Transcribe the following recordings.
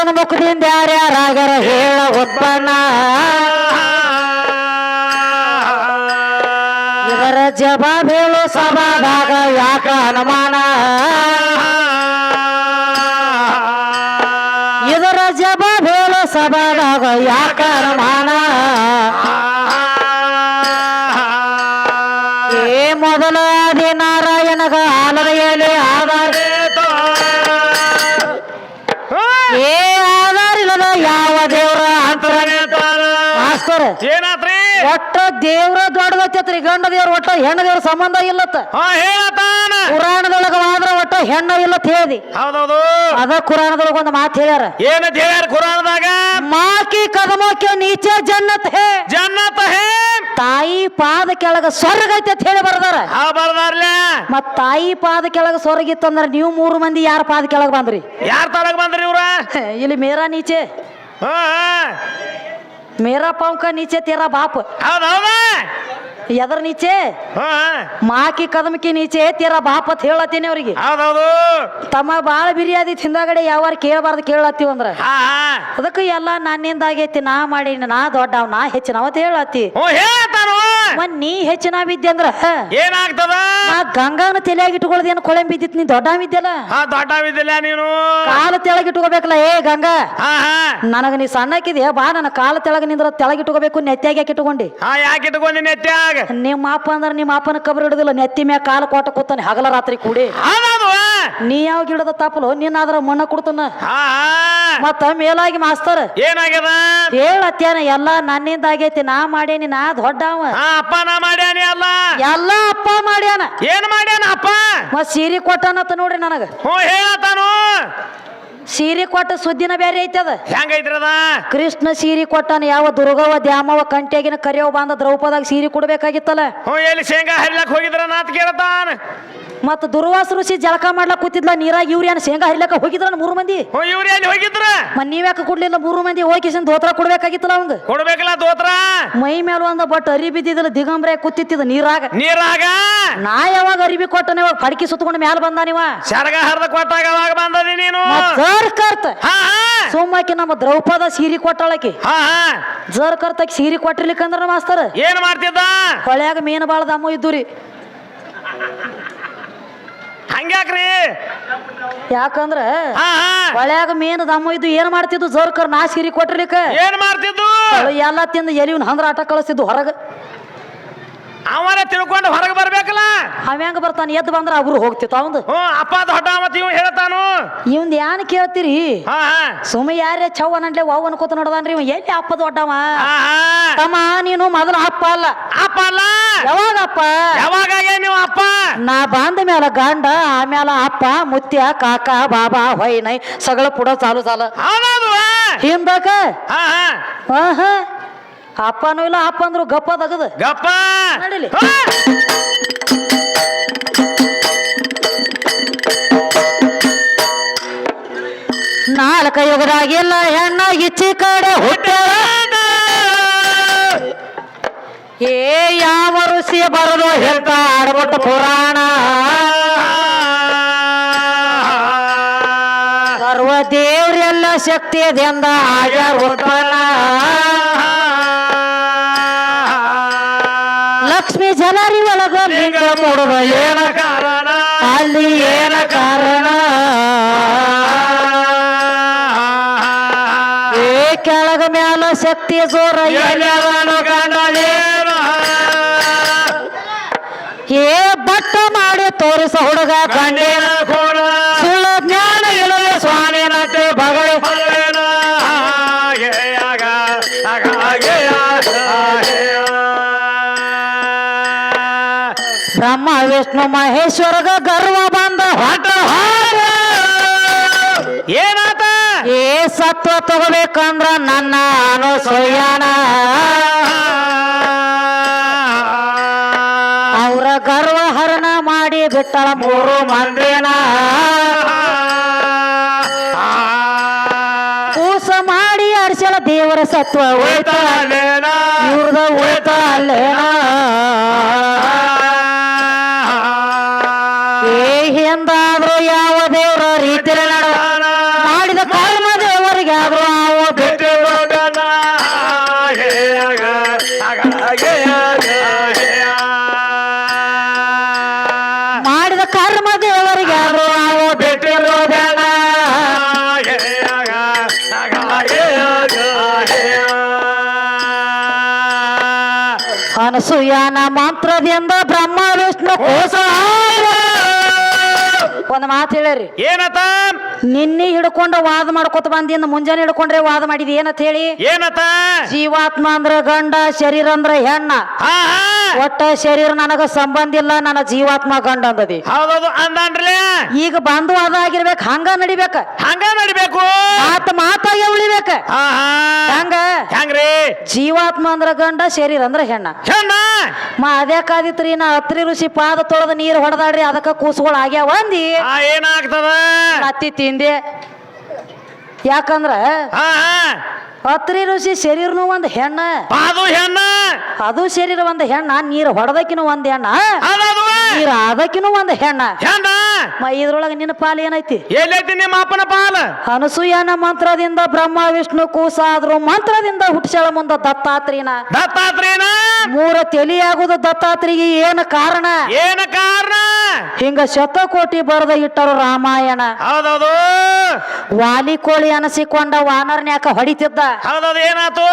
ಒಂದೊಂದು ಮುಖದಿಂದ ಯಾರ್ಯಾರಾಗರ ಹೇಳ ಒಬ್ಬನ. ಇದರ ಜವಾಬ್ ಹೇಳು ಸಭಾದಾಗ ಯಾಕ ಹನುಮಾನ ಇದರ ಜವಾಬ್ ಹೇಳು ಸಭಾದಾಗ ಯಾಕ ಒಟ್ಟ ದೇವ್ರ ದೊಡ್ಡದತ್ತೈತ್ರಿ ಗಂಡ ದೇವ್ರ ಒಟ್ಟ ಹೆಣ್ಣ ದೇವ್ರ ಸಂಬಂಧ ಇಲ್ಲತ್ತ. ಹಾ ಹೇಳತಾನ ಪುರಾಣದೊಳಗ ಒಟ್ಟ ಹೆಣ್ಣ ಇಲ್ಲತ್ ಹೇಳಿ. ಹೌದೌದು. ಅದ ಕುರಾಣದೊಳಗ ಒಂದು ಮಾತು ಹೇಳ್ಯಾರ. ಏನಂತ ಹೇಳ್ಯಾರ ಕುರಾಣದಾಗ? ಮಾಕಿ ಕದಮಕ್ಕೆ ನೀಚೆ ಜನ್ನತ್ ಹೇ. ಜನ್ನತ್ ಹೇ. ತಾಯಿ ಪಾದ ಕೆಳಗ ಸ್ವರ್ಗ ಐತಿ ಅಂತ ಹೇಳಿ ಬರ್ದಾರ. ಹಾ ಬರ್ದಾರ್ಲೆ. ಮತ್ ತಾಯಿ ಪಾದ ಕೆಳಗ ಸ್ವರ್ಗ ಇತ್ತಂದ್ರ ನೀವು ಮೂರು ಮಂದಿ ಯಾರ ಪಾದ ಕೆಳಗ ಬಂದ್ರಿ? ಯಾರ ತಳಗ ಬಂದ್ರಿ ಇವ್ರ? ಇಲ್ಲಿ ಮೇರಾ ನೀಚೆ. ಹಾ. ಮೇರಾ ಪಾಂಕ ನೀಚೆ ತೇರಾ ಬಾಪ್. ಹೌದ್ ಹೌದಾ ಎದ್ರ ನೀಚೆ. ಮಾಕಿ ಕದಮಕಿ ನೀಚೆ ತೇರಾ ಬಾಪ್ ಅಂತ ಹೇಳತ್ತೀನಿ ಅವ್ರಿಗೆ. ಹೌದೌದು ತಮ್ಮ ಬಾಳ ಬಿರಿಯಾದಿ ತಿಂದಾಗಡೆ ಯಾವಾರ ಕೇಳಬಾರ್ದು ಕೇಳತ್ತೀವಿ ಅಂದ್ರ. ಅದಕ್ಕೆ ಎಲ್ಲ ನನ್ನಿಂದ ಆಗೈತಿ ನಾ ಮಾಡೀನಿ ನಾ ದೊಡ್ಡವ್ ನಾ ಹೆಚ್ಚಿನವ ಅಂತ ಹೇಳತ್ತಿ. ನೀ ಹೆಚ್ಚಿನ ಬಿದ್ದೆ ಅಂದ್ರ ಏನಾಗ್ತದ? ನಾ ಗಂಗಾನ ತಲೆಯಾಗಿ ಏನು ಕೊಳೆ ಬಿದ್ದಿತ್ ನೀ ದೊಡ್ಡ ವಿದ್ಯಲ್ಲ ಹಾ ದೊಡ್ಡವಿದ್ದಿಲ್ಲ ನೀನು. ಕಾಲ ತೆಳಗ ಇಟ್ಕೋಬೇಕಲ್ಲ ಏ ಗಂಗಾ. ಹಾ ಹಾ. ನನಗ ನೀ ಸಣ್ಣಕ್ಕಿದ್ಯಾ ಬಾ ನನ್ನ ಕಾಲ ತೆಳಗ ನಿಂದ್ರ ತೆಳಗ ಇಟ್ಕೋಬೇಕು ನೆತ್ತಿಯಾಗಿ ಯಾಕೆ ಇಟ್ಕೊಂಡಿ ಹಾ ಯಾಕೆ ಇಟ್ಕೊಂಡಿ ನೆತ್ತಿಯಾಗ? ನಿಮ್ಮ ಅಪ್ಪ ಅಂದ್ರ ನಿಮ್ಮ ಅಪ್ಪನ ಕಬರ್ ಹಿಡಿದಿಲ್ಲ ನೆತ್ತಿ ಮ್ಯಾಗ ಕಾಲ ಕೊಟ್ಟ ಕೂತಾನೆ ಹಗಲ ರಾತ್ರಿ ಕೂಡಿ. ಹೌದೌದು ನೀ ಯಾವ ಗಿಡದ ತಪ್ಪಲು ನಿನ್ನ ಆದ್ರ ಮಣ್ಣ ಕೊಡ್ತಾನ? ಹಾ ಮತ್ತ ಮೇಲಾಗಿ ಮಾಸ್ತರ್. ಏನಾಗ್ಯದ? ಹೇಳತ್ಯಾನ ಎಲ್ಲಾ ನನ್ನಿಂದ ಆಗೈತಿ ನಾ ಮಾಡೇನಿ ನಾ ದೊಡ್ಡವ. ಹಾ ಅಪ್ಪ ಮಾಡ್ಯಾನ ಅಲ್ಲ? ಎಲ್ಲ ಅಪ್ಪ ಮಾಡ್ಯಾನ. ಏನ್ ಮಾಡ್ಯಾನ ಅಪ್ಪ? ಮತ್ ಸೀರೆ ಕೊಟ್ಟನತ್ತ ನೋಡ್ರಿ ನನಗ. ಹ್ಞೂ ಹೇಳತಾನು ಸೀರೆ ಕೊಟ್ಟ ಸುದ್ದಿನ ಬೇರೆ ಐತಿ ಅದ. ಹೆಂಗೈತ್ರಿ ಅದ? ಕೃಷ್ಣ ಸೀರೆ ಕೊಟ್ಟಾನ ಯಾವ ದುರ್ಗವ ದ್ಯಾಮವ ಕಂಟ್ಯಾಗಿನ ಕರೆಯವ ಬಂದ ದ್ರೌಪದಾಗ ಸೀರೆ ಕೊಡ್ಬೇಕಾಗಿತ್ತಲ್ಲ. ಹ್ಞೂ ಎಲ್ಲಿ ಶೇಂಗಾ ಹರಿಲಕ್ ಹೋಗಿದ್ರ ನಾತ್ ಕೇಳ್ತಾನ. ಮತ್ತ ದುರ್ವಾಸ ಋಷಿ ಜಳಕ ಮಾಡ್ಲಕ್ ಕೂತಿದ್ಲ ನೀರಾಗ ಯೂರಿಯಾನ ಶೇಂಗಾ ಹರಿಲಕ್ಕ ಹೋಗಿದ್ರ ಮೂರು ಮಂದಿ? ಹ್ಞೂ ಇವ್ರು ಎಲ್ಲಿ ಹೋಗಿದ್ರ ಮತ್ ನೀವ್ಯಾಕ ಕೊಡ್ಲಿಲ್ಲ ಮೂರು ಮಂದಿ ಹೋಗಿ ದೋತ್ರ ಕೊಡ್ಬೇಕಾಗಿತ್ತಲ್ಲ ಅವಂಗ? ಕೊಡ್ಬೇಕಲ್ಲ ದೋತ್ರ? ಮೈ ಮೇಲೆ ಒಂದ ಬಟ್ ಅರಿ ಬಿದ್ದಿದ್ಲ ದಿಗಂಬ್ರೆ ಕೂತಿತ್ತಿದ ನೀರಾಗ? ನೀರಾಗ? ನಾ ಯಾವಾಗ ಅರಿವಿ ಕೊಟ್ಟನ ಇವಾಗ ಪಡಕಿ ಸುತ್ತಕೊಂಡು ಮ್ಯಾಲ ಬಂದ ನೀವ? ಶರಗ ಹರಿದ ಕೊಟ್ಟಾಗ ಅವಾಗ ಬಂದದಿ ನೀನು? ಜರ್ ಕರ್ತ. ಹಾ ಹಾ. ಸೋಮಾಕಿ ನಮ್ಮ ದ್ರೌಪದ ಸೀರೆ ಕೊಟ್ಟಾಳಕಿ. ಹಾ ಹಾ. ಜರ್ ಕರ್ತಕ್ಕೆ ಸೀರೆ ಕೊಟ್ಟಿರ್ಲಿಕ್ಕಂದ್ರ ಮಾಸ್ತರ್? ಏನ್ ಮಾಡ್ತಿದ್ದ? ಹೊಳ್ಯಾಗ ಮೀನು ಬಾಳದ ಅಮ್ಮ ಇದ್ದು ರೀ ಹಂಗ್ಯಾಕ್ರಿ ಯಾಕಂದ್ರ ಹಾ ಹಾ. ಹೊಳ್ಯಾಗ ಮೀನು ದಮ್ಮ ಇದ್ದು ಏನ್ ಮಾಡ್ತಿದ್ದು? ಜೋರ್ಕರ್ ನಾ ಸೀರಿ ಕೊಟ್ಟಿರ್ಲಿಕ್ಕ ಏನ್ ಮಾಡ್ತಿದ್ದು? ಎಲ್ಲ ತಿಂದು ಎಲಿವ್ನ ಹಂದ್ರ ಆಟ ಕಳಿಸ್ತಿದ್ದು ಹೊರಗ. ಅವನ ತಿಳ್ಕೊಂಡು ಹೊರಗೆ ಬರ್ಬೇಕಲ್ಲ ಅವ ಹೆಂಗ ಬರ್ತಾನ? ಎದ್ದು ಬಂದ್ರ ಅವ್ರು ಹೋಗ್ತಿತ್ತು. ಅವಂದು ಹ್ಞೂ ಅಪ್ಪ ದೊಡ್ಡ ಮತ್ ಇವ್ ಹೇಳ್ತಾನು. ಇವಂದ್ ಏನ್ ಕೇಳ್ತೀರಿ? ಹಾ ಹಾ. ಸುಮ್ಮ ಯಾರೇ ಚೌ ಅನ್ಲೆ ವಾವ್ ಅನ್ಕೋತ ನೋಡದಾನ್ರಿ ಇವ? ಎಲ್ಲಿ ಅಪ್ಪ ದೊಡ್ಡವ ಹಾ ಹಾ. ತಮ್ಮ ನೀನು ಮೊದಲ ಅಪ್ಪ ಅಲ್ಲ. ಅಪ್ಪ ಅಲ್ಲ? ಯಾವಾಗ ಅಪ್ಪ? ಯಾವಾಗ ನೀವು ಅಪ್ಪ? ನಾ ಬಂದ ಮ್ಯಾಲ ಗಂಡ ಆಮ್ಯಾಲ ಅಪ್ಪ ಮುತ್ಯ ಕಾಕ ಬಾಬಾ ಹೊಯ್ ನೈ ಸಗಳ ಪುಡ ಚಾಲು ಚಾಲ ಹೌದೌದು ಹಿಂದಕ ಹಾ ಹಾ. ಆಹಾ ಅಪ್ಪನೂ ಇಲ್ಲ ಅಪ್ಪ ಅಂದ್ರು ಗಪ್ಪ ತಗದ. ಗಪ್ಪ. ನಡೀಲಿ. ಹಾ. ಯುಗದಾಗಿಲ್ಲ ಹೆಣ್ಣ ಇಚ್ಚಿ ಕಡೆ ಹುಟ್ಟ ಏ, ಯಾವ ಋಷಿ ಬರಲು ಹೇಳ್ತಾ ಆಡ್ಬಿಟ್ಟು ಪುರಾಣ? ಸರ್ವ ದೇವ್ರೆಲ್ಲ ದಂದ ಆಗ್ಯಾರ ಉತ್ಪನ್ನ ಲಕ್ಷ್ಮಿ ಜನರಿ ಒಳಗ ಲಿಂಗ ಮೂಡುವ ಏನ ಕಾರಣ? ಅಲ್ಲಿ ಏನ ಕಾರಣ? ಶಕ್ತಿ ಜೋರ ಏ ಬಟ್ಟ ಮಾಡಿ ತೋರಿಸ ಹುಡುಗ ಕಂಡೇನ ಕೂಡ. ಸುಳ್ಳು ಜ್ಞಾನ ಇಲ್ಲ ಸ್ವಾಮಿನತೆ ಬಗಳು. ಬ್ರಹ್ಮ ವಿಷ್ಣು ಮಹೇಶ್ವರಗ ಗರ್ವ ಬಂದ ಹೊಟ್ಟ ಏನಾತ ಏ ಸತ್ವ ತಗೋಬೇಕಂದ್ರ ನನ್ನ ಅನುಸೂಯನ ಅವರ ಗರ್ವ ಹರಣ ಮಾಡಿ ಬಿಟ್ಟಳ ಮೂರು ಮಂದಿನ ಕೂಸ ಮಾಡಿ ಅರ್ಸಲ ದೇವರ ಸತ್ವ ಉಳಿತ ಇವ್ರದ ಉಳಿತ ಅಲ್ಲೇನ ಅನಸೂಯನ ಮಂತ್ರದಿಂದ ಬ್ರಹ್ಮ ವಿಷ್ಣು ಕೋಸ ಒಂದ್ ಮಾತು ಹೇಳ್ರಿ. ಏನತ? ನಿನ್ನೆ ಹಿಡ್ಕೊಂಡು ವಾದ ಮಾಡ್ಕೊತ ಬಂದಿಂದ ಮುಂಜಾನೆ ಹಿಡ್ಕೊಂಡ್ರೆ ವಾದ ಮಾಡಿದ ಏನಂತ ಹೇಳಿ? ಏನತ? ಜೀವಾತ್ಮ ಅಂದ್ರ ಗಂಡ ಶರೀರ ಅಂದ್ರ ಹೆಣ್ಣ. ಒಟ್ಟ ಶರೀರ ನನಗ ಸಂಬಂಧ ಇಲ್ಲ ನನ್ನ ಜೀವಾತ್ಮ ಗಂಡ ಅಂದದಿ. ಹೌದೌದು ಅಂದನ್ರಿ ಈಗ ಬಂದು ಅದ ಆಗಿರ್ಬೇಕು ಹಂಗ ನಡಿಬೇಕ. ಹಂಗ ನಡಿಬೇಕು? ಮಾತ ಮಾತಾಗೆ ಉಳಿಬೇಕ ಹಂಗ? ಹೆಂಗ್ರಿ? ಜೀವಾತ್ಮ ಅಂದ್ರ ಗಂಡ ಶರೀರ ಅಂದ್ರ ಹೆಣ್ಣ. ಹೆಣ್ಣ? ಮಾ ಅದೇ ಕಾದಿತ್ರಿ ನಾ ಹತ್ರಿ ಋಷಿ ಪಾದ ತೊಳೆದ ನೀರು ಹೊಡೆದಾಡ್ರಿ ಅದಕ್ಕ ಕೂಸುಗಳು ಆಗ್ಯಾವ ಅಂದಿ. ಏನಾಗ್ತದ? ಅತ್ತಿ ತಿಂದೆ. ಯಾಕಂದ್ರ ಹಾ ಅತ್ರಿ ಋಷಿ ಶರೀರನು ಒಂದ್ ಹೆಣ್ಣ. ಅದು ಹೆಣ್ಣ. ಅದು ಶರೀರ ಒಂದ್ ಹೆಣ್ಣ ನೀರು ಹೊಡೆದಕಿನೂ ಒಂದ್ ಹೆಣ್ಣ. ನೀರ್ ಆದಕಿನೂ ಒಂದ್ ಹೆಣ್ಣ. ಹೆಣ್ಣ. ಮ ಇದ್ರೊಳಗ ನಿನ್ನ ಪಾಲ್ ಏನೈತಿ? ಎಲ್ಲೈತಿ ನಿಮ್ಮ ಅಪ್ಪನ ಪಾಲ? ಅನಸೂಯನ ಮಂತ್ರದಿಂದ ಬ್ರಹ್ಮ ವಿಷ್ಣು ಕೂಸಾದ್ರು ಮಂತ್ರದಿಂದ ಹುಟ್ಟಿಸಳ ಮುಂದ ದತ್ತಾತ್ರಿನ ದತ್ತಾತ್ರಿನ ಮೂರ ತಲಿಯಾಗುದು ದತ್ತಾತ್ರಿಗೆ ಏನು ಕಾರಣ? ಏನ ಕಾರಣ? ಹಿಂಗ ಶತಕೋಟಿ ಬರೆದ ಇಟ್ಟರು ರಾಮಾಯಣ. ಹೌದೌದು. ವಾಲಿ ಕೋಳಿ ಅನಸಿಕೊಂಡ ವಾನರ್ನ್ಯಾಕ ಹೊಡಿತಿದ್ದ? ಹೌದೌದು ಏನಾತು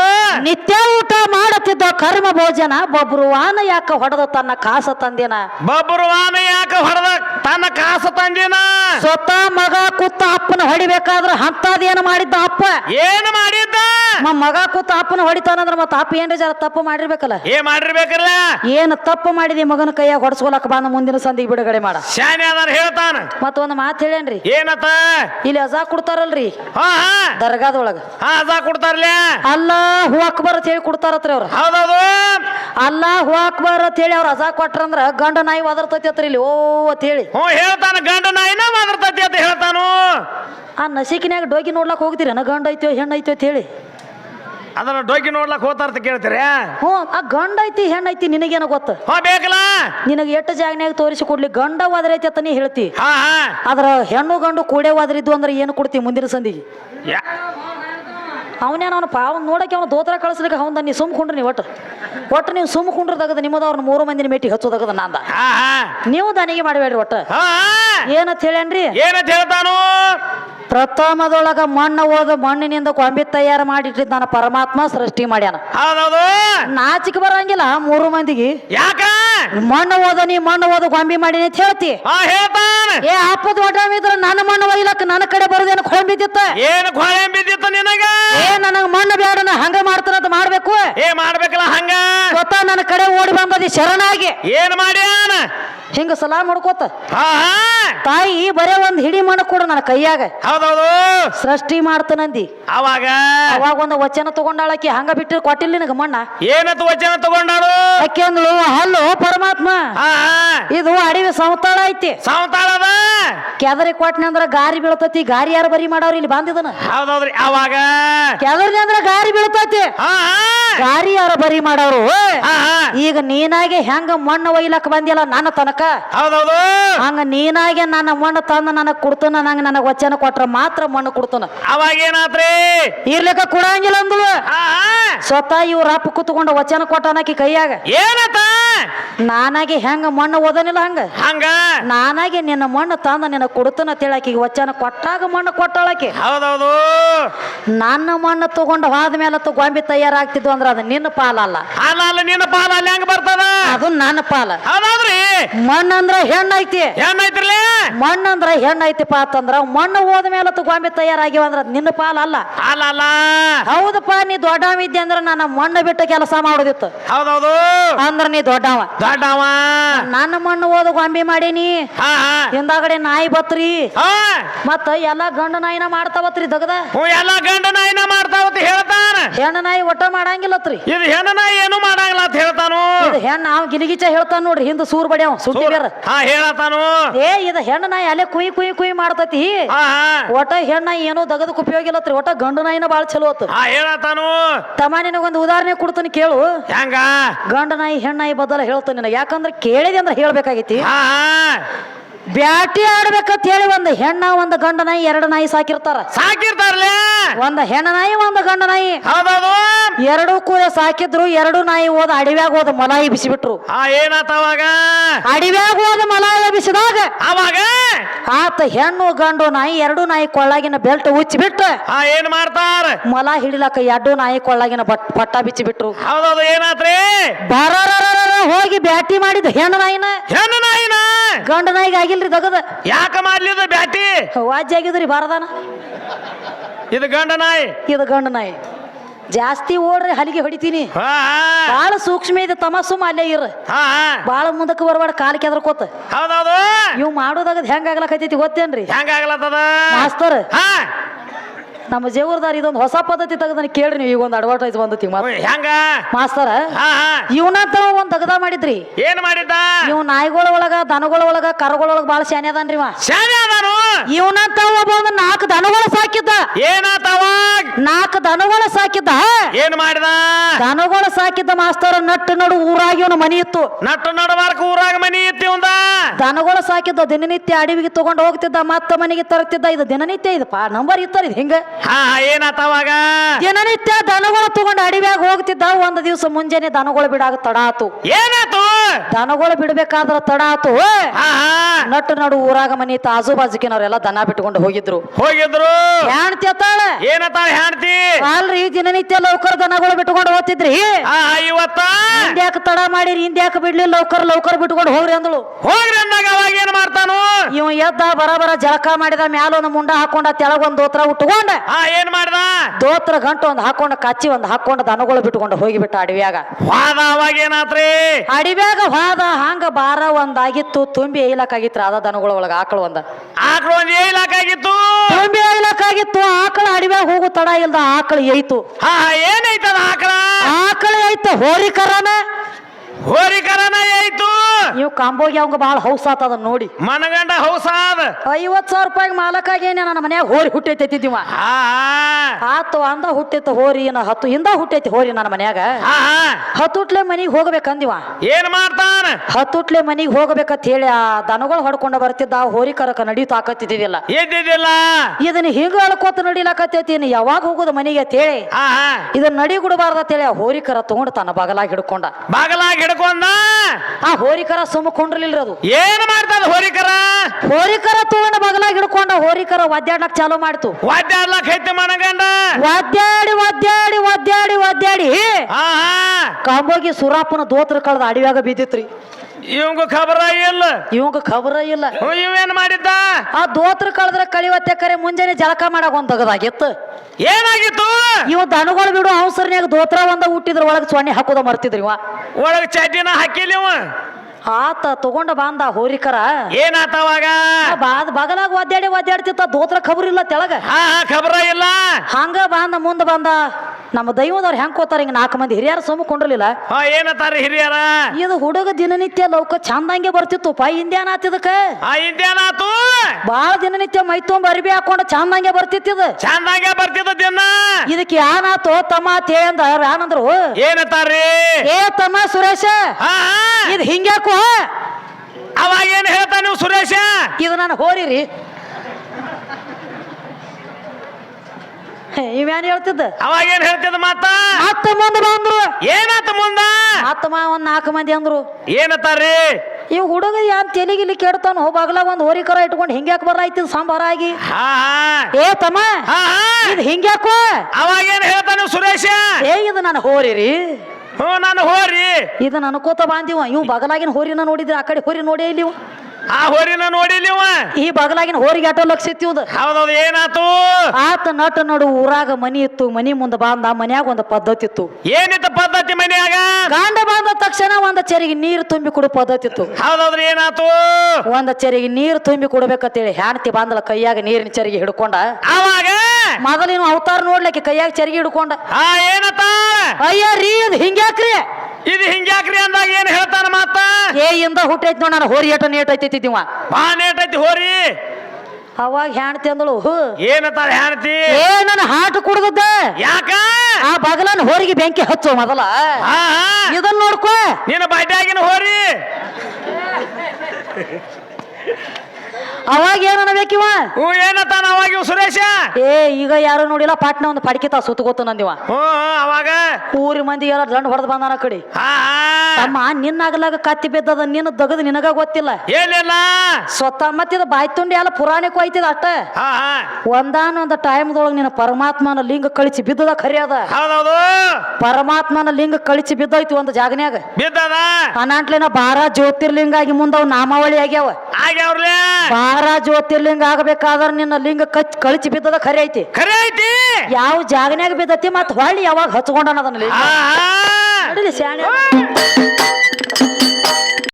ನಿತ್ಯ ಊಟ ಮಾಡುತ್ತಿದ್ದ ಕರ್ಮ ಭೋಜನ ಬಬ್ರುವಾನ ಯಾಕ ಹೊಡೆದ ತನ್ನ ಕಾಸ ತಂದಿನ? ಬಬ್ರುವಾನ ಯಾಕ ಹೊಡೆದ ತನ್ನ ಕಾಸ ತಂದಿನ? ಸ್ವತಃ ಮಗ ಕುತ್ತ ಅಪ್ಪನ ಹೊಡಿಬೇಕಾದ್ರ ಅಂತದೇನು ಮಾಡಿದ್ದ ಅಪ್ಪ? ಏನು ಮಾಡಿದ್ದ? ನಮ್ಮ ಮಗ ಕೂತ ಅಪ್ಪನ ಹೊಡಿತಾನಂದ್ರ ಮತ್ತ ಅಪ್ಪ ಏನ್ರಿ ಜರ ತಪ್ಪು ಮಾಡಿರ್ಬೇಕಲ್ಲ? ಏ ಮಾಡಿರ್ಬೇಕಲ್ಲ? ಏನು ತಪ್ಪು ಮಾಡಿದಿ ಮಗನ ಕೈಯಾಗ ಹೊಡ್ಸ್ಕೊಳಕ್ ಬಂದ ಮುಂದಿನ ಸಂದಿಗೆ ಬಿಡುಗಡೆ. ಮಾಡ. ಶಾನೆ ಅದಾರ ಹೇಳ್ತಾನ. ಮತ್ತೊಂದು ಮಾತು ಹೇಳೇನ್ರಿ ಏನತ್ತ? ಇಲ್ಲಿ ಅಜಾ ಕೊಡ್ತಾರಲ್ರಿ. ಹಾ ಹಾ. ದರ್ಗಾದೊಳಗ. ಹಾ ಅಜಾ ಕೊಡ್ತಾರಲ್ಲ ಅಲ್ಲ ಹೂ ಅಕ್ಬರ್ ಅಂತ ಹೇಳಿ ಕೊಡ್ತಾರತ್ರಿ ಅವ್ರ. ಹೌದೌದು. ಅಲ್ಲ ಹೂ ಅಕ್ಬರ್ ಅಂತ ಹೇಳಿ ಅವ್ರ ಅಜಾ ಕೊಟ್ರಂದ್ರ ಗಂಡ ನಾಯಿ ಒದರ್ತೈತಿ ಅತ್ರಿ ಇಲ್ಲಿ ಓ ಅಂತ ಹೇಳಿ. ಹ್ಞೂ ಹೇಳ್ತಾನ ಗಂಡ ನಾಯಿನ ಮಾದರ್ತತಿ ಅಂತ ಹೇಳ್ತಾನು. ಆ ನಸಿಕಿನ್ಯಾಗ ಡೋಗಿ ನೋಡ್ಲಕ್ ಹೋಗ್ತೀರಿ ನಾ ಗಂಡ ಐತೋ ಹೆಣ್ಣು ಐತೋ ಅಂತ ಹೇಳಿ. ಅದನ್ನ ಡೋಗಿ ನೋಡ್ಲಕ್ ಹೋತಾರ ಅಂತ ಕೇಳ್ತೀರಿ? ಹ್ಞೂ ಆ ಗಂಡ ಐತಿ ಹೆಣ್ಣು ಐತಿ ನಿನಗೇನೋ ಗೊತ್ತ? ಹೋ ಬೇಕಲ್ಲ? ನಿನಗೆ ಎಷ್ಟು ಜಾಗನ್ಯಾಗ ತೋರಿಸಿ ಕೊಡ್ಲಿ ಗಂಡ ಹೋದ್ರೈತಿ ಅಂತ ನೀ ಹೇಳ್ತಿ. ಹಾ ಹಾ. ಆದ್ರ ಹೆಣ್ಣು ಗಂಡು ಕೂಡೆ ವಾದ್ರಿದ್ದು ಅಂದ್ರೆ ಏನು ಕೊಡ್ತಿ ಮುಂದಿನ ಸಂದಿಗೆ? ಯಾ- ಅವನೇನ ಅವನ ಪಾವನ್ ನೋಡಕ್ಕೆ ಅವನು ದೋತ್ರ ಕಳಿಸ್ಲಿಕ್ಕೆ ಅವನ ಸುಮ್ ಕುಂಡ್ರಿ ನೀವು ಒಟ್ಟು. ಒಟ್ಟು ನೀವು ಸುಮ್ಕೊಂಡ್ರೆ ತಗದ ನಿಮ್ಮದ ಅವ್ರನ್ನ ಮೂರು ಮಂದಿನ ಮೇಟಿ ಹಚ್ಚೋದಾಗದ ನಂದ. ಹಾ ಹಾ. ನೀವು ದನಿಗೆ ಮಾಡಬೇಡ್ರಿ ಒಟ್ಟು. ಹಾ ಹಾ. ಏನಂತ ಹೇಳೇನ್ರಿ? ಏನಂತ ಹೇಳ್ತಾನು? ಪ್ರಥಮದೊಳಗ ಮಣ್ಣು ಓದ ಮಣ್ಣಿನಿಂದ ಕೊಂಬೆ ತಯಾರು ಮಾಡಿಟ್ಟಿದ್ದಾನ ಪರಮಾತ್ಮ ಸೃಷ್ಟಿ ಮಾಡ್ಯಾನ. ಹೌದೌದು. ನಾಚಿಕೆ ಬರಂಗಿಲ್ಲ ಮೂರು ಮಂದಿಗೆ. ಯಾಕ? ಮಣ್ಣು ಓದ ನೀ ಮಣ್ಣು ಓದ ಗೊಂಬಿ ಮಾಡಿನಿ ಅಂತ ಹೇಳ್ತಿ. ಏ ಆಪದ ಇದ್ರ ನನ್ನ ಮಣ್ಣು ಒಯ್ಲಕ್ಕ ನನ್ನ ಕಡೆ ಬರೋದೇನು ಕೊಂಬಿದ್ದಿತ್ತ ಏನು ಕೊಳೆ ಬಿದ್ದಿತ್ತು ನಿನಗ? ಏ ನನಗ ಮಣ್ಣು ಬೇಡ ನಾ ಹಂಗ ಮಾಡ್ತಾನಂತ ಮಾಡ್ಬೇಕು? ಏ ಮಾಡ್ಬೇಕಲ್ಲ ಹಂಗ? ಸ್ವತಃ ನನ್ನ ಕಡೆ ಓಡಿ ಬಂದದಿ ಶರಣಾಗಿ. ಏನ್ ಮಾಡ್ಯಾನ? ಹಿಂಗ ಸಲಾ ಮಾಡ್ಕೋತ. ಹಾ ಹಾ. ತಾಯಿ ಬರೇ ಒಂದ್ ಹಿಡಿ ಮಣ್ಣು ಕೊಡು ನನ್ನ ಕೈಯಾಗ. ಹೌದೌದು. ಸೃಷ್ಟಿ ಮಾಡ್ತಾನಂದಿ. ಅವಾಗ? ಅವಾಗ ಒಂದು ವಚನ ತಗೊಂಡಾಳಕಿ ಹಂಗ ಬಿಟ್ಟು ಕೊಟ್ಟಿಲ್ಲ ನಿನಗ ಮಣ್ಣ? ಏನತ್ತು ವಚನ ತಗೊಂಡಾಳು? ಅಕ್ಕಿ ಅಂದ್ಳು ಹಲ್ಲು ಪರಮಾತ್ಮ. ಹಾ ಇದು ಅಡವಿ ಸಂತಾಳ ಐತಿ. ಕೆದರಿ ಕೊಟ್ಟನೆ ಅಂದ್ರ ಗಾರಿ ಬೀಳ್ತತಿ ಗಾರಿ ಯಾರು ಬರಿ ಮಾಡವ್ರಿ ಇಲ್ಲಿ ಬಂದಿದನ ಹೌದೌದ್ರಿ ಅವಾಗ? ಕೆದರ್ನಿ ಅಂದ್ರ ಗಾರಿ ಬೀಳ್ತತಿ. ಹಾ ಗಾರಿ ಯಾರು ಬರಿ ಮಾಡವ್ರು ಈಗ ನೀನಾಗೆ ಹೆಂಗ ಮಣ್ಣು ಒಯ್ಲಕ್ ಬಂದಿಲ್ಲ ನನ್ನ ತನಕ? ಹೌದೌದು. ಹಂಗ ನೀನಾಗೆ ನನ್ನ ಮಣ್ಣು ತಂದು ನನಗ್ ಕೊಡ್ತಾನ ನಂಗೆ ನನಗ್ ವಚನ ಕೊಟ್ರ ಮಾತ್ರ ಮಣ್ಣು ಕೊಡ್ತನ. ಅವಾಗ ಏನಾತ್ರಿ? ಇರ್ಲಿಕ್ಕ ಕೊಡಂಗಿಲ್ಲ ಅಂದ್ಳು. ಹಾ ಸ್ವತಃ ಇವ್ರ ಅಪ್ಪ ಕುತ್ಕೊಂಡು ವಚನ ಕೊಟ್ಟನಕಿ ಕೈಯಾಗ. ಏನತ್ತ? ನಾನಾಗೆ ಹೆಂಗ ಮಣ್ಣು ಓದನಿಲ್ಲ ಹಂಗ? ಹಂಗ? ನಾನಾಗೆ ನಿನ್ನ ಮಣ್ಣು ತಂದ ನಿನ್ನ ಕೊಡ್ತಾನ ತಿಳಕಿ ವಚನ ಕೊಟ್ಟಾಗ ಮಣ್ಣು ಕೊಟ್ಟಾಳಕಿ ಹೌದೌದು. ನನ್ನ ಮಣ್ಣು ತಗೊಂಡು ಹೋದ ಮೇಲೆ ಗೊಂಬಿ ತಯಾರಾಗ್ತಿದ್ವು ಅಂದ್ರ ಅದು ನಿನ್ನ ಪಾಲಲ್ಲ. ಅಲ್ಲ ನಿನ್ನ ಪಾಲ ಅಲ್ಲಿ ಹೆಂಗ ಬರ್ತದ? ಅದು ನನ್ನ ಪಾಲ. ಮಣ್ಣು ಮಣ್ಣಂದ್ರ ಹೆಣ್ಣೈತಿ. ಮಣ್ಣ ಅಂದ್ರೆ ಹೆಣ್ಣೈತಿ ಪಾ ಅಂತಂದ್ರ ಮಣ್ಣು ಹೋದ ಮೇಲೆ ತ ಗೊಂಬಿ ತಯಾರಾಗಿವ ಅಂದ್ರ ಅದು ನಿನ್ನ ಪಾಲ ಅಲ್ಲ. ಅಲ್ಲ ಅಲ್ಲ. ಹೌದಪ್ಪ ನೀ ದೊಡ್ಡವ ಇದ್ದೆ ಅಂದ್ರ ನನ್ನ ಮಣ್ಣು ಬಿಟ್ಟು ಕೆಲಸ ಮಾಡೋದಿತ್ತು. ಹೌದೌದು. ಅಂದ್ರ ನೀ ದೊಡ್ಡವ. ದೊಡ್ಡವ. ನನ್ನ ಮಣ್ಣು ಓದ ಗೊಂಬೆ ಮಾಡೀನಿ. ಹಿಂದಾಗಡೆ ನಾಯಿ ಬತ್ರಿ. ಮತ್ತ ಎಲ್ಲಾ ಗಂಡ ನಾಯಿನ ಮಾಡ್ತಾವತ್ರಿ ದಗದ. ಎಲ್ಲ ಗಂಡ ನಾಯಿನ ಮಾಡ್ತಾವತ್ ಹೇಳ್ತಾನ. ಹೆಣ್ಣ ನಾಯಿ ಒಟ್ಟ ಮಾಡಂಗಿಲ್ಲತ್ರಿ. ಇದು ಹೆಣ್ಣ ನಾಯಿ ಏನು ಮಾಡಂಗಿಲ್ಲ ಅಂತ ಹೇಳ್ತಾನು. ಇದು ಹೆಣ್ಣ ಅವ್ ಗಿಲಿಗಿಚ ಹೇಳ್ತಾನ ನೋಡ್ರಿ ಹಿಂದ ಸೂರ್ ಬಡ್ಯಾವ ಸುಟ್ಟಿ ಬೇರ. ಹಾ ಹೇಳತಾನು. ಏ ಇದು ಹೆಣ್ಣ ನಾಯಿ ಅಲ್ಲೇ ಕುಯ್ ಕುಯ್ ಕುಯ್ ಮಾಡ್ತತಿ. ಒಟ್ಟ ಹೆಣ್ಣ ಏನೋ ದಗದಕ್ಕೆ ಉಪಯೋಗ ಇಲ್ಲತ್ರಿ ಒಟ್ಟ ಗಂಡು ನಾಯಿನ ಬಾಳ ಚಲೋ ಆತು. ಹಾ ಹೇಳತಾನು. ತಮ್ಮ ನಿನಗೊಂದು ಉದಾಹರಣೆ ಕೊಡ್ತಾನೆ ಕೇಳು. ಹೆಂಗ? ಗಂಡ ನಾಯಿ ಹೆಣ್ಣಾಯಿ ಬದಲ ಹೇಳ್ತಾನೆ. ನಿನಗೆ. ಯಾಕಂದ್ರೆ ಕೇಳಿದೆ ಅಂದ್ರೆ ಹೇಳ್ಬೇಕಾಗೈತಿ. ಬ್ಯಾಟಿ ಆಡ್ಬೇಕಂತ ಹೇಳಿ ಒಂದು ಹೆಣ್ಣ ಒಂದು ಗಂಡ ನಾಯಿ ಎರಡು ನಾಯಿ ಸಾಕಿರ್ತಾರ. ಸಾಕಿರ್ತಾರಲ್ಲ? ಒಂದ್ ಹೆಣ್ಣ ನಾಯಿ ಒಂದು ಗಂಡ ನಾಯಿ. ಎರಡು ಕೂಡ ಸಾಕಿದ್ರು ಎರಡು ನಾಯಿ ಹೋದ ಅಡಿವ್ಯಾಗ ಹೋದ ಮಲಾಯಿ ಬಿಸಿಬಿಟ್ರು. ಅವಾಗ? ಅಡವ್ಯಾಗ ಹೋದ ಮಲಾಯಿ ಬಿಸಿದಾಗ ಅವಾಗ? ಆತ ಹೆಣ್ಣು ಗಂಡು ನಾಯಿ ಎರಡು ನಾಯಿ ಕೊಳ್ಳಾಗಿನ ಬೆಲ್ಟ್ ಉಚ್ಚಿ ಬಿಟ್ಟು ಏನ್ ಮಾಡ್ತಾರ? ಮಲ ಹಿಡಿಲಕ್ಕ ಎರಡು ನಾಯಿ ಕೊಳ್ಳಾಗಿನ ಬಟ್ ಪಟ್ಟ ಬಿಚ್ಚಿ ಬಿಟ್ರು ಹೌದೌದು ಏನಾತ್ರಿ? ಬರರರರರ ಹೋಗಿ ಬ್ಯಾಟಿ ಮಾಡಿದ ಹೆಣ್ಣು ನಾಯಿನ? ಹೆಣ್ಣು ನಾಯಿನ? ಗಂಡು ನಾಯಿಗೆ ಆಗಿಲ್ರಿ ದಗದ? ಯಾಕ ಮಾಡ್ಲಿದ ಬ್ಯಾಟಿ? ವಾಜ್ಯ ಆಗಿದ್ರಿ ಬಾರದಾನ? ಇದು ಗಂಡ ನಾಯಿ. ಇದು ಗಂಡು ನಾಯಿ. ಜಾಸ್ತಿ ಓಡ್ರಿ ಹಲಿಗೆ ಹೊಡಿತೀನಿ. ಬಾಳ ಸೂಕ್ಷ್ಮ ಇದೆ ತಮ್ಮ ಸುಮ್ಮ ಅಲ್ಲೇ ಇರ ಬಾಳ ಮುಂದಕ್ಕೆ ಬರಬೇಡ ಕಾಲ್ ಕೆದರ್ಕೋತ. ಹೌದೌದು. ಇವ್ ಮಾಡೋದಾಗ ಹೆಂಗ ಆಗ್ಲಕತ್ತೈತಿ ಗೊತ್ತೇನ್ರಿ? ಹೆಂಗಾಗ್ಲತ್ತದ ಮಾಸ್ತರ್. ಹಾ. ನಮ್ಮ ಜೇವರ್ದಾರ್ ಇದೊಂದು ಹೊಸ ಪದ್ಧತಿ ತೆಗೆದನ್ನ ಕೇಳ್ರಿ ನೀವು ಈಗ ಒಂದು ಅಡ್ವರ್ಟೈಸ್ ಬಂದತಿ ಹೆಂಗ ಮಾಸ್ತರ ಇವನ ಒಂದ್ ತಗದ ಮಾಡಿದ್ರಿ. ಏನ್ ಮಾಡಿದ್ದ? ಇವ್ ನಾಯಿಗಳ ಒಳಗ ದನಗಳ ಒಳಗ ಕರಗಳ ಒಳಗ ಬಾಳ ಶಾನೆ ಅದಾನ್ರಿ ಶಾನೆ ಅದಾನು? ಇವನಂತ ತಾವ ಬಂದು ನಾಲ್ಕು ದನಗಳು ಸಾಕಿದ್ದ. ಏನಾತವ ನಾಲ್ಕು ದನಗಳು ಸಾಕಿದ್ದ. ಏನ್ ಮಾಡಿದ? ದನಗಳು ಸಾಕಿದ್ದ ಮಾಸ್ತರ ನಟ್ಟ ನಡು ಊರಾಗಿ ಇವನ ಮನಿ ಇತ್ತು. ನಟ್ಟು ನಡಬಾರ್ಕ ಊರಾಗ ಮನಿ ಇತ್ತು ಒಂದ ದನಗಳು ಸಾಕಿದ್ದ ದಿನನಿತ್ಯ ಅಡವಿಗೆ ತಗೊಂಡು ಹೋಗ್ತಿದ್ದ ಮತ್ತ ಮನೆಗೆ ತರುತ್ತಿದ್ದ ಇದು ದಿನನಿತ್ಯ ಇದು ಪಾ ನಂಬರ್ ಇತ್ತಾರ ಇದು ಹಿಂಗ? ಹಾ ಏನಾತವಾಗ ದಿನನಿತ್ಯ ದನಗಳು ತಗೊಂಡು ಅಡವಿಯಾಗ ಹೋಗ್ತಿದ್ದ ಒಂದ್ ದಿವಸ ಮುಂಜಾನೆ ದನಗಳು ಬಿಡಾಗ ತಡ ಆತು ಏನಾತು ದನಗಳು ಬಿಡಬೇಕಾದ್ರ ತಡ ಆತು. ನಟ್ಟು ನಡು ಊರಾಗ ಮನಿ ಆಜು ಬಾಜುಕಿನವ್ರೆಲ್ಲ ದನ ಬಿಟ್ಕೊಂಡು ಹೋಗಿದ್ರು. ಹೋಗಿದ್ರು. ಹೆಣ್ತಿ ಅತ್ತಾಳ? ಏನತ್ತಾಳ ಹೆಣ್ತಿ ಅಲ್ರಿ ದಿನನಿತ್ಯ ಲೌಕರ್ ದನಗಳು ಬಿಟ್ಕೊಂಡು ಹೋಗ್ತಿದ್ರಿ ಇವತ್ತ? ಹಿಂದ್ಯಾಕ ತಡ ಮಾಡಿರಿ ಹಿಂದ್ಯಾಕ ಬಿಡ್ಲಿ ಲೌಕರ್ ಲೌಕರ್ ಬಿಟ್ಕೊಂಡು ಹೋಗ್ರಿ ಅಂದಳು. ಹೋಗ್ರಿ ಅಂದಾಗ ಅವಾಗ ಏನ್ ಮಾಡ್ತಾನು? ಇವ ಎದ್ದ ಬರಬರ ಜಳಕ ಮಾಡಿದ ಮ್ಯಾಲ ಒಂದು ಮುಂಡ ಹಾಕೊಂಡ ತೆಳಗೊಂದ್ ದೋತ್ರ ಉಟ್ಕೊಂಡ. ಏನ್ ಮಾಡ್ದ? ದೋತ್ರ ಗಂಟು ಒಂದ್ ಹಾಕೊಂಡ ಕಚ್ಚಿ ಒಂದ್ ಹಾಕೊಂಡ ದನಗಳು ಬಿಟ್ಕೊಂಡು ಹೋಗಿಬಿಟ್ಟ ಅಡವ್ಯಾಗ. ಅವಾಗ ಏನಾತ್ರಿ? ಅಡವ್ಯಾಗ ಹೋದ ಹಂಗ ಬಾರ ಒಂದಾಗಿತ್ತು ತುಂಬಿ ಏಲಕ್ಕಾಗಿತ್ರ ಅದ ದನಗಳ ಒಳಗ ಆಕಳ ಒಂದ. ಆಕಳು ಒಂದ್ ಏಯ್ಲಾಕಾಗಿತ್ತು ತುಂಬಿ ಏಲಕ್ಕಾಗಿತ್ತು ಆಕಳ ಅಡವ್ಯಾಗ ಹೋಗು ತಡ ಇಲ್ದ ಆಕಳ ಏಯ್ತು. ಹಾ ಏನೈತದ ಆಕಳ? ಆಕಳ ಐತ ಹೋರಿಕರನ. ಹೋರಿಕರನ ಆಯ್ತು ಇವ್ ಕಾಂಬೋಗಿ ಅವಂಗ ಭಾಳ ಹೌಸ್ ಆತದ ನೋಡಿ. ಮನಗಂಡ ಹೌಸಾದ ಐವತ್ ಸಾವಿರ ರೂಪಾಯಿ ಮಾಲಕಾಗೇನೆ ನನ್ನ ಮನ್ಯಾಗ ಹೋರಿ ಹುಟ್ಟೈತಿದ್ದೀವ ಆತು ಅಂದ ಹುಟ್ಟಿತ್ತು ಹೋರಿ ಏನ ಹತ್ತು ಹಿಂದ ಹುಟ್ಟೈತಿ ಹೋರಿ ನನ್ನ ಮನ್ಯಾಗ. ಹತ್ತುಟ್ಲೆ ಮನಿಗೆ ಹೋಗ್ಬೇಕಂದಿವ ಏನ್ ಮಾಡ್ತಾನ? ಹತ್ತುಟ್ಲೆ ಮನಿಗೆ ಹೋಗ್ಬೇಕಂತ ಹೇಳಿ ಆ ದನಗಳು ಹೊಡ್ಕೊಂಡ ಬರ್ತಿದ್ದ ಆ ಹೋರಿ ಕರಕ ನಡೀತು ಹಾಕತ್ತಿದ್ದಿಲ್ಲ ಇದ್ದಿದ್ದಿಲ್ಲ ಇದನ್ನ ಹಿಂಗ ಅಳ್ಕೋತ ನಡಿಲಾಕತ್ತೈತಿ ಇನ್ನು ಯಾವಾಗ ಹೋಗೋದು ಮನಿಗೆ ಅಂತ ಹೇಳಿ. ಇದನ್ನ ನಡಿ ಗುಡಬಾರ್ದ ಅಂತೇಳಿ ಆ ಹೋರಿ ಕರ ತಗೊಂಡು ತನ್ನ ಬಗಲಾಗಿ ಹಿಡ್ಕೊಂಡ. ಬಗಲಾಗಿ ಹಿಡ್ಕೊಂಡ? ಆ ಹೋರಿ ಕರ ಸುಮ್ಮ ಕುಂಡ್ರಲಿಲ್ರಿ ಅದು. ಏನ್ ಮಾಡ್ತದ ಹೋರಿಕರ? ಹೋರಿಕರ ತಗೊಂಡ ಬಗಲಾಗಿ ಹಿಡ್ಕೊಂಡ ಹೋರಿಕರ ಒದ್ದಾಡ್ಲಕ್ ಚಾಲೂ ಮಾಡ್ತು. ಒದ್ದಾಡ್ಲಕ್ ಐತಿ ಮನಗಂಡ ಒದ್ದಾಡಿ ಒದ್ದಾಡಿ ಒದ್ದಾಡಿ ಒದ್ದಾಡಿ ಕಾಂಬೋಗಿ ಸುರಾಪನ ದೋತ್ರ ಕಳೆದ ಅಡಿವ್ಯಾಗ ಬಿದ್ದಿತ್ರಿ ಇವಂಗ ಖಬರ ಇಲ್ಲ. ಇವಂಗ ಖಬರ ಇಲ್ಲ. ಇವೇನ್ ಮಾಡಿದ್ದ? ಆ ದೋತ್ರ ಕಳೆದ್ರ ಕಳಿವತ್ತೆ ಕರೆ ಮುಂಜಾನೆ ಜಳಕ ಮಾಡಕ್ ಒಂದ್ ತಗದಾಗಿತ್ತು. ಏನಾಗಿತ್ತು? ಇವ ದನಗಳು ಬಿಡು ಅವಸರನ್ಯಾಗ ದೋತ್ರ ಒಂದ ಹುಟ್ಟಿದ್ರ ಒಳಗ್ ಸೊನ್ನೆ ಹಾಕೋದ ಮರ್ತಿದ್ರಿ ಇವ. ಒಳಗ್ ಚಡ್ಡಿನ ಹಾಕಿಲಿವ ಆತ ತಗೊಂಡ ಬಂದ ಹೋರಿಕರ. ಏನಾತವಾಗ ಬಾದ್ ಬಗಲಾಗ ಒದ್ದಾಡಿ ಒದ್ದಾಡ್ತಿತ್ತ ದೋತ್ರ ಖಬರ್ ಇಲ್ಲ ತೆಳಗ. ಹಾ ಹಾ ಖಬರ ಇಲ್ಲ. ಹಂಗ ಬಂದ ಮುಂದ ಬಂದ. ನಮ್ಮ ದೈವದವ್ರು ಹೆಂಗ್ ಕೋತಾರ? ಹಿಂಗ ನಾಲ್ಕು ಮಂದಿ ಹಿರಿಯರು ಸುಮ್ಮ ಕೊಂಡಿರ್ಲಿಲ್ಲ. ಹಾ ಏನತ್ತಾರ ಹಿರಿಯರ? ಇದು ಹುಡುಗ ದಿನನಿತ್ಯ ಲೌಕ ಚಂದಂಗೆ ಬರ್ತಿತ್ತು. ಪಾ ಹಿಂದ್ಯಾನ ಆತಿದಕ್ಕ ಆ ಇದೇನಾತು ಬಾಳ ದಿನನಿತ್ಯ ಮೈ ತುಂಬ ಅರಿಬಿ ಹಾಕೊಂಡು ಚಂದಂಗೆ ಬರ್ತಿತ್ತಿದ ಚಂದಂಗೆ ಬರ್ತಿದ್ದ ದಿನ. ಇದಕ್ಕೆ ಯಾನಾತೋ ತಮ್ಮ ತೇ ಅಂದ ಯಾನಂದ್ರು ಏನತ್ತಾರ್ರಿ ಏ ತಮ್ಮ ಸುರೇಶ. ಹಾ ಹಾ. ಇದು ಹಿಂಗ್ಯಾಕು? ಅವಾಗ ಏನ್ ಹೇಳ್ತಾ ನೀವು ಸುರೇಶ? ಇದು ನಾನು ಹೋರಿರಿ. ಇವ್ಯಾನ್ ಹೇಳ್ತಿದ್ದ? ಅವಾಗ ಏನ್ ಹೇಳ್ತಿದ್ದ ಮಾತ? ಮತ್ತ ಮುಂದೆ ಬಂದ್ರು. ಏನಾತ ಮುಂದ? ಮತ್ತ ಒಂದ್ ನಾಲ್ಕು ಮಂದಿ ಅಂದ್ರು. ಏನತ್ತಾರ್ರಿ ಈ ಹುಡುಗ ಯಾನ್ ತೆಲಿಗಿಲಿ ಕೆಡ್ತಾನೋ ಬಾಗ್ಲಾಗ ಒಂದ್ ಹೋರಿಕರ ಇಟ್ಕೊಂಡು ಹಿಂಗ್ಯಾಕ್ ಬರಾಯ್ತಿದ್ ಸಾಂಬಾರ ಆಗಿ? ಹಾ ಹಾ. ಏ ತಮ್ಮ ಹಾ ಹಾ. ಇದು ಹಿಂಗ್ಯಾಕೋ ಅವಾಗ ಏನ್ ಹೇಳ್ತಾನ ಸುರೇಶ? ಏ ಇದು ನಾನು ಹೋರಿರಿ ಹ್ಞೂ ನಾನು ಹೋರಿ. ಇದು ಅನ್ಕೋತ ಬಾಂದಿವ. ಇವ್ ಬಗಲಾಗಿನ ಹೋರಿನ ನೋಡಿದ್ರೆ ಆ ಕಡೆ ಹೋರಿ ನೋಡೇ ಇಲ್ಲಿ ಇವ. ಆ ಹೋರಿನ ನೋಡಿಲಿವ ಈ ಬಗಲಾಗಿನ ಹೋರಿಗೆ ಆಟೋ ಲಕ್ಷ ಇತ್ತಿವ್ದು ಹೌದೌದು ಏನಾತು? ಆತ ನಟ ನಡು ಊರಾಗ ಮನಿ ಇತ್ತು ಮನಿ ಮುಂದೆ ಬಂದ ಮನ್ಯಾಗ ಒಂದು ಪದ್ಧತಿ ಇತ್ತು. ಏನಿತ್ತು ಪದ್ಧತಿ ಮನ್ಯಾಗ? ಗಂಡ ಬಂದ ತಕ್ಷಣ ಒಂದ ಚೆರಿಗೆ ನೀರು ತುಂಬಿ ಕೊಡು ಪದ್ಧತಿ ಇತ್ತು. ಹೌದೌದ್ರಿ ಏನಾತು? ಒಂದ ಚೆರಿಗೆ ನೀರು ತುಂಬಿ ಕೊಡ್ಬೇಕಂತೇಳಿ ಹೆಣ್ತಿ ಬಂದಲ ಕೈಯಾಗ ನೀರಿನ ಚೆರಿಗೆ ಹಿಡ್ಕೊಂಡ. ಅವಾಗ ಮೊದಲಿನ ಅವತಾರ ನೋಡ್ಲಿಕ್ಕೆ ಕೈಯಾಗ ಚರಿಗೆ ಹಿಡ್ಕೊಂಡ. ಹಾ ಏನತ್ತ ಅಯ್ಯ ರೀ ಇದು ಹಿಂಗ್ಯಾಕ್ರಿ? ಇದು ಹಿಂಗ್ಯಾಕ್ರಿ ಅಂದಾಗ ಏನ್ ಹೇಳ್ತಾನ ಮಾತ? ಏ ಇಂದ ಹುಟ್ಟೈತಿ ನೋಡ ನಾನು ಹೋರಿ ಏಟ ನೇಟ್ ಆ ಬಾ ಐತಿ ಹೋರಿ. ಅವಾಗ ಹೆಣ್ತಿ ಅಂದಳು ಹೂ. ಏನತ್ತಾರ ಹೆಣ್ತಿ ಏ ನನ್ನ ಹಾಟು ಕುಡ್ದದ್ದ. ಯಾಕ? ಆ ಬಗಲನ್ ಹೋರಿಗೆ ಬೆಂಕಿ ಹಚ್ಚು ಮೊದಲ. ಇದನ್ನ ನೋಡ್ಕೋ. ನಿನ್ನ ಬಡ್ಡ್ಯಾಗಿನ ಹೋರಿ. ಅವಾಗ ಏನ್ ಅನ್ಬೇಕಿವ ಹ್ಞೂ ಏನತ್ತಾನ ಅವಾಗ ಇವ್ ಸುರೇಶ? ಏ ಈಗ ಯಾರು ನೋಡಿಲ್ಲ ಪಾಟ್ನ ಒಂದು ಪಡ್ಕಿತ ಸುತ್ತಗೋತು ನಂದಿವ ಹ್ಞೂ ಹ್ಞೂ, ಅವಾಗ? ಊರಿ ಮಂದಿ ಎಲ್ಲ ದಂಡ ಹೊಡೆದ್ ಬಂದಾನ ಕಡಿ. ಹಾ ಹಾ. ತಮ್ಮ ಅಗಲಗ ಕತ್ತಿ ಬಿದ್ದದ ನಿನ್ನ ದಗದ್ ನಿನಗ ಗೊತ್ತಿಲ್ಲ. ಏನಿಲ್ಲ. ಸ್ವತಃ ಮತ್ತಿದ ಬಾಯ್ತುಂಡಿ ಎಲ್ಲ ಪುರಾಣಿಕ ಐತಿದ ಅಷ್ಟ. ಹಾ ಹಾ. ಒಂದಾನೊಂದ ಟೈಮ್ದೊಳಗೆ ನಿನ್ನ ಪರಮಾತ್ಮನ ಲಿಂಗ ಕಳಿಸಿ ಬಿದ್ದದ ಖರೆ ಅದ. ಹೌದೌದು. ಪರಮಾತ್ಮನ ಲಿಂಗ ಕಳಿಸಿ ಬಿದ್ದೈತಿ ಒಂದು ಜಾಗನ್ಯಾಗ. ಬಿದ್ದದ? ಅನಾಂಟ್ಲಿನ ಬಾರ ಜ್ಯೋತಿರ್ಲಿಂಗ ಆಗಿ ಮುಂದವ್ ನಾಮಾವಳಿ ಆಗ್ಯಾವ. ಆಗ್ಯಾವ್ರಲೇ? ಬಾರ ಜ್ಯೋತಿರ್ಲಿಂಗ ಆಗಬೇಕಾದ್ರ ನಿನ್ನ ಲಿಂಗ ಕಚ್ ಕಳಚಿ ಬಿದ್ದದ ಖರೆ ಐತಿ. ಖರೆ ಐತಿ? ಯಾವ ಜಾಗನ್ಯಾಗ ಬಿದ್ದತಿ ಮತ್ತ ಹೊಳ್ಳಿ ಯಾವಾಗ ಹಚ್ಕೊಂಡನ ಅದನ್ನ ಲಿಂಗ. ನಡೀಲಿ ಶಾಣೆ